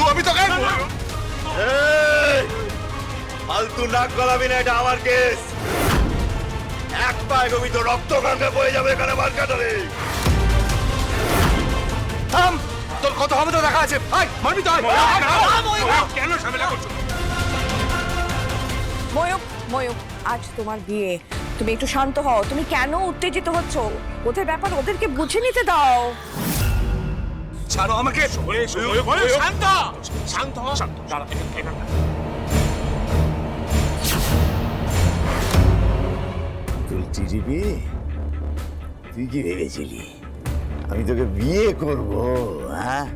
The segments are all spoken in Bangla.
সিধু আমি তোকে এই! ফালতু নাক গলাবি না এটা আমার কেস। এক পায়ে গবি তো রক্ত গঙ্গা বয়ে যাবে এখানে মার কাটারে। থাম! তোর কত হবে তো দেখা আছে। আয় মারবি তো। কেন ঝামেলা করছ? ময়ূক ময়ূক আজ তোমার বিয়ে। তুমি একটু শান্ত হও। তুমি কেন উত্তেজিত হচ্ছ? ওদের ব্যাপার ওদেরকে বুঝে নিতে দাও। ছাড়ো আমাকে। শান্ত! শান্ত শান্ত দাঁড়া এখানে তুলছি তুই কি ভেবেছিলি? আমি তোকে বিয়ে করব হ্যাঁ?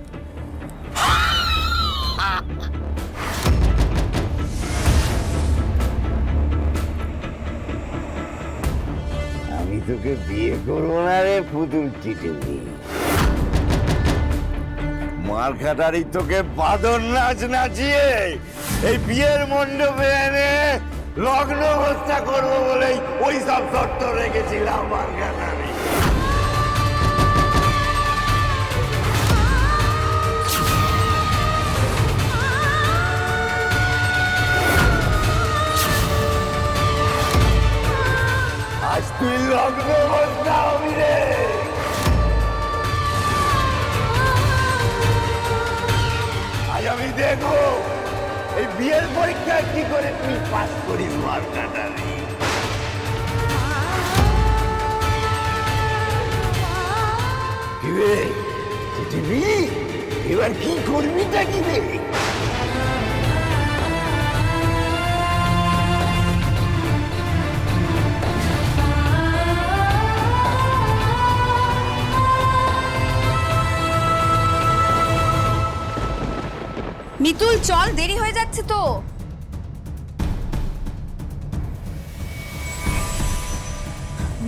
আমি তোকে বিয়ে করব না রে পুতুল চিটিপি মার খাটারি তোকে বাদর নাচ নাচিয়ে এই বিয়ের মণ্ডপে এনে লগ্ন অবস্থা করব বলেই ওই সব শর্ত রেখেছিলাম মার খাটারি আজ তুই লগ্ন অবস্থা এই বিয়ের পরীক্ষা কি করে তুই পাস করিস মার্কাটারি এবার কি করবিটা কি রে মিতুল চল দেরি হয়ে যাচ্ছে তো।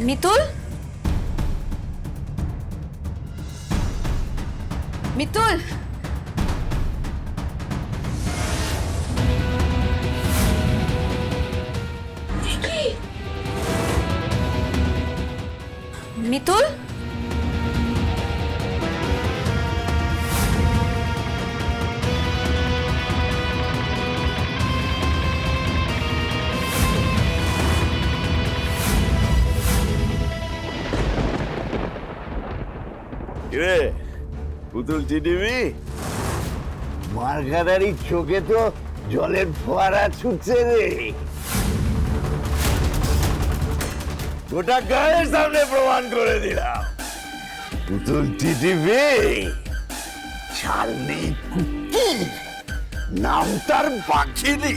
মিতুল? মিতুল? মিতুল? কিরে? পুতুল চিটিবি? মার্কাটারি চোখে তো জলের ফোয়ারা ছুটছে রে। গোটা গায়ের সামনে প্রমাণ করে দিলাম। পুতুল টিটিভি ছাল নেই কুকি? নাম তার পাখিনি।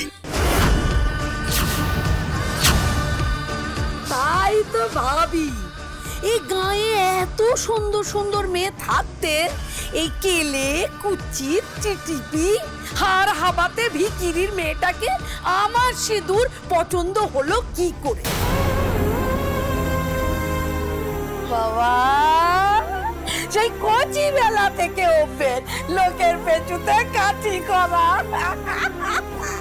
তাই তো ভাবি। এই গায়ে এত সুন্দর সুন্দর মেয়ে থাকতে, এই কেলে কুচি চিটিপি হার হাবাতে ভিকিরির মেয়েটাকে আমার সিঁদুর পছন্দ হলো কি করে? বাবা, সেই কচি বেলা থেকে ওপেন, লোকের পেছুতে কাঠি করা।